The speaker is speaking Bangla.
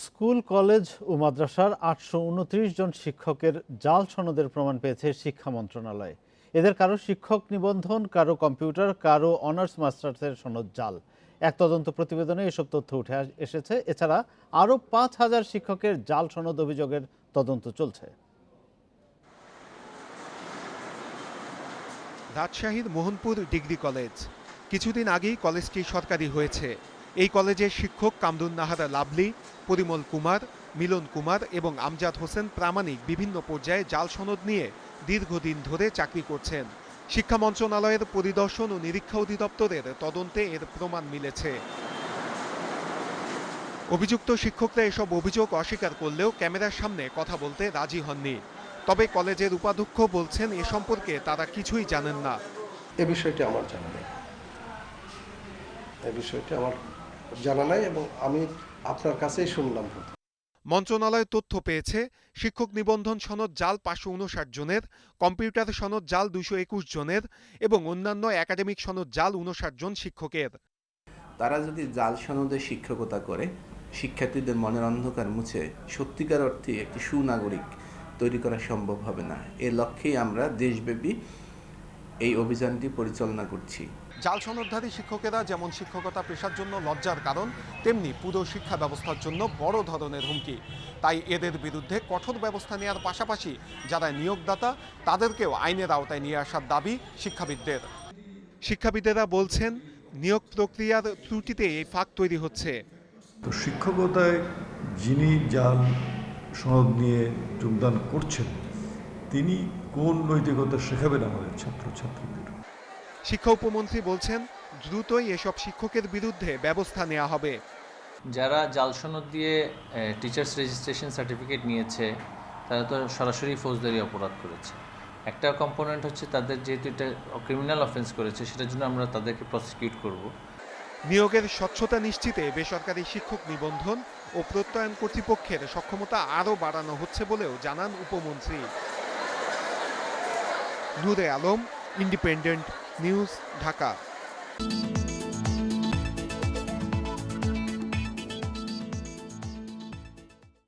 স্কুল, কলেজ ও মাদ্রাসার আটশো উনত্রিশ জন শিক্ষকের জাল সনদের প্রমাণ পেয়েছে শিক্ষা মন্ত্রণালয়। এদের কারও শিক্ষক নিবন্ধন, কারও কম্পিউটার, কারও অনার্স মাস্টার্সের সনদ জাল। এক তদন্ত প্রতিবেদনে এসব তথ্য উঠে এসেছে। এছাড়া আরও পাঁচ হাজার শিক্ষকের জাল সনদ অভিযোগের তদন্ত চলছে। রাজশাহীর মোহনপুর ডিগ্রি কলেজ। কিছুদিন আগেই কলেজটি সরকারি হয়েছে। এই কলেজের শিক্ষক কামরুন নাহারা লাভলি, পরিমল কুমার, মিলন কুমার এবং আমজাদ হোসেন প্রামাণিক বিভিন্ন পর্যায়ে জাল সনদ নিয়ে দীর্ঘদিন ধরে চাকরি করছেন। শিক্ষা মন্ত্রণালয়ের পরিদর্শন ও নিরীক্ষা অধিদপ্তরের তদন্তে এর প্রমাণ মিলেছে। অভিযুক্ত শিক্ষকরা এসব অভিযোগ অস্বীকার করলেও ক্যামেরার সামনে কথা বলতে রাজি হননি। তবে কলেজের উপাধ্যক্ষ বলছেন, এ সম্পর্কে তারা কিছুই জানেন না। এ বিষয়টি আমার জানা নেই। এ বিষয়টি আমার জানা নাই এবং আমি আপনার কাছেই শুনলাম। মন্ত্রণালয় তথ্য পেয়েছে শিক্ষক নিবন্ধন সনদ জাল পাঁচশো উনষাট জনের কম্পিউটার সনদ জাল দুশো একুশ জনের এবং অন্যান্য একাডেমিক সনদ জাল উনষাট জন শিক্ষকের। তারা যদি জাল সনদে শিক্ষকতা করে শিক্ষার্থীদের মনের অন্ধকার মুছে সত্যিকার অর্থে একটি সুনাগরিক তৈরি করা সম্ভব হবে না। এ লক্ষ্যেই আমরা দেশব্যাপী এই অভিযানটি পরিচালনা করছি। জাল সনদধারী শিক্ষকেরা যেমন শিক্ষকতা পেশার জন্য লজ্জার কারণ তেমনি পুরো শিক্ষা ব্যবস্থার জন্য বড় ধরনের হুমকি। তাই এদের বিরুদ্ধে কঠোর ব্যবস্থা নেওয়ার পাশাপাশি যারা নিয়োগদাতা তাদেরকেও আইনের আওতায় নিয়ে আসার দাবি শিক্ষাবিদদের। শিক্ষাবিদেরা বলছেন নিয়োগ প্রক্রিয়ার ত্রুটিতে এই ফাঁক তৈরি হচ্ছে। তো শিক্ষকতায় যিনি জাল সনদ নিয়ে যোগদান করছেন তিনি কোন নৈতিকতা শেখাবেন আমাদের ছাত্র ছাত্রছাত্রীদের? শিক্ষা উপমন্ত্রী বলছেন দ্রুতই এসব শিক্ষকের বিরুদ্ধে ব্যবস্থা নেওয়া হবে। যারা জাল সনদ দিয়ে টিচার্স রেজিস্ট্রেশন সার্টিফিকেট নিয়েছে তারা তো সরাসরি ফৌজদারি অপরাধ করেছে। একটা কম্পোনেন্ট হচ্ছে তাদের যেহেতু এটা ক্রিমিনাল অফেন্স করেছে সেটার জন্য আমরা তাদেরকে প্রসিকিউট করব। নিয়োগের স্বচ্ছতা নিশ্চিতে বেসরকারি শিক্ষক নিবন্ধন ও প্রত্যয়ন কর্তৃপক্ষের সক্ষমতা আরও বাড়ানো হচ্ছে বলেও জানান উপমন্ত্রী। Noore Alam independent news Dhaka.